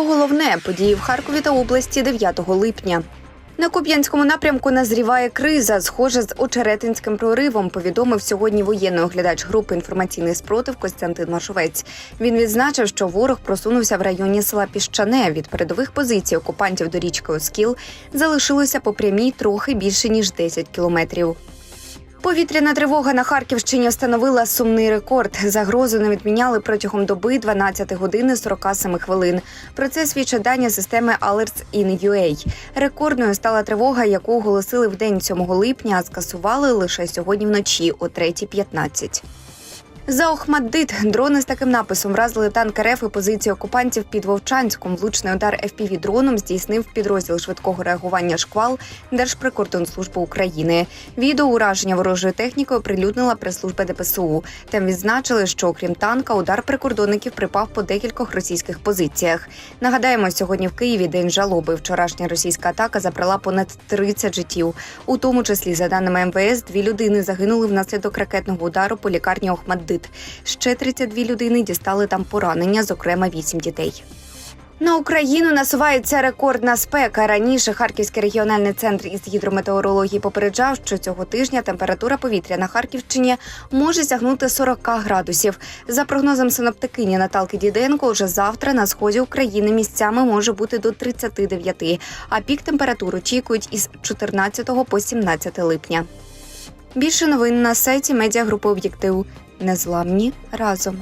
Про головне події в Харкові та області 9 липня. На Куп'янському напрямку назріває криза, схожа з очеретинським проривом. Повідомив сьогодні воєнний оглядач групи інформаційний спротив Костянтин Машовець. Він відзначив, що ворог просунувся в районі села Піщане. Від передових позицій окупантів до річки Оскіл залишилося по прямій трохи більше ніж 10 кілометрів. Повітряна тривога на Харківщині встановила сумний рекорд. Загрозу не відміняли протягом доби 12 години 47 хвилин. Про це свідчать дані системи Alerts in UA. Рекордною стала тривога, яку оголосили в день 7 липня, а скасували лише сьогодні вночі о 3.15. За Охмаддит дрони з таким написом вразили танк РФ і позиції окупантів під Вовчанськом. Влучний удар fpv дроном здійснив підрозділ швидкого реагування шквал Держприкордонслужби України. Відео ураження ворожої техніки оприлюднила прес-служба ДПСУ. Там відзначили, що окрім танка, удар прикордонників припав по декількох російських позиціях. Нагадаємо, сьогодні в Києві день жалоби. Вчорашня російська атака забрала понад 30 життів. У тому числі, за даними МВС, дві людини загинули внаслідок ракетного удару по лікарні Охмаддит. Ще 32 людини дістали там поранення, зокрема 8 дітей. На Україну насувається рекордна спека. Раніше Харківський регіональний центр із гідрометеорології попереджав, що цього тижня температура повітря на Харківщині може сягнути 40 градусів. За прогнозом синоптикині Наталки Діденко, вже завтра на сході України місцями може бути до 39, а пік температур очікують із 14 по 17 липня. Більше новин на сайті медіагрупи Об'єктив. Незламні разом.